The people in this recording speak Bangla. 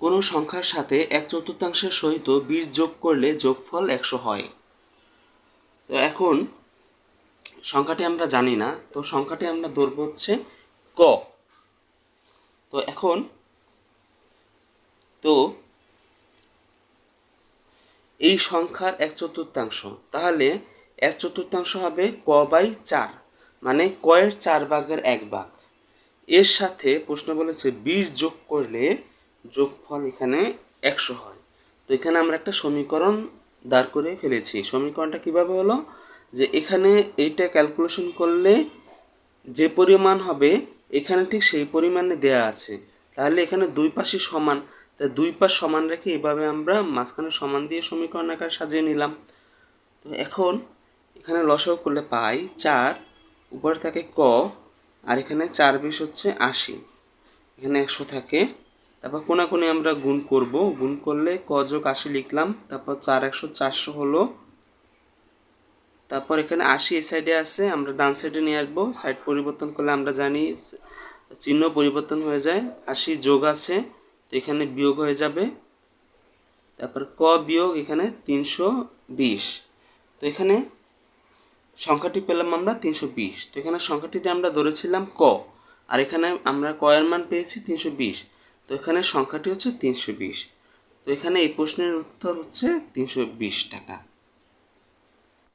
কোনো সংখ্যার সাথে এক চতুর্থাংশের সহিত বিশ যোগ করলে যোগফল একশো হয়। তো এখন সংখ্যাটি আমরা জানি না, তো সংখ্যাটি আমরা ধরব হচ্ছে ক। তো এখন তো এই সংখ্যার এক চতুর্থাংশ, তাহলে এক চতুর্থাংশ হবে ক বাই চার মানে কয়ের চার ভাগের এক ভাগ। এর সাথে প্রশ্ন বলেছে বিশ যোগ করলে যোগফল এখানে একশো হয়। তো এখানে আমরা একটা সমীকরণ দাঁড় করে ফেলেছি। সমীকরণটা কীভাবে হলো? যে এখানে এইটা ক্যালকুলেশন করলে যে পরিমাণ হবে, এখানে ঠিক সেই পরিমাণে দেয়া আছে। তাহলে এখানে দুই পাশই সমান। তা দুই পাশ সমান রেখে এভাবে আমরা মাঝখানে সমান দিয়ে সমীকরণ আকার সাজিয়ে নিলাম। তো এখন এখানে লসও করলে পাই চার, উপরে থাকে ক, আর এখানে চার বিশ হচ্ছে আশি। এখানে একশো থাকে। তারপর কোনাকুনি আমরা গুণ করব। গুণ করলে ক যোগ আশি লিখলাম, তারপর চার একশো চারশো হলো। তারপর এখানে আশি এই সাইডে আছে, আমরা ডান সাইডে নিয়ে আসব। সাইড পরিবর্তন করলে আমরা জানি চিহ্ন পরিবর্তন হয়ে যায়। আশি যোগ আছে, তো এখানে বিয়োগ হয়ে যাবে। তারপর ক বিয়োগ, এখানে তিনশো বিশ। তো এখানে সংখ্যাটি পেলাম আমরা তিনশো বিশ। তো এখানে সংখ্যাটিতে আমরা ধরেছিলাম ক, আর এখানে আমরা ক এর মান পেয়েছি তিনশো বিশ। তো এখানে সংখ্যাটি হচ্ছে তিনশো বিশ। তো এখানে এই প্রশ্নের উত্তর হচ্ছে তিনশো বিশ টাকা।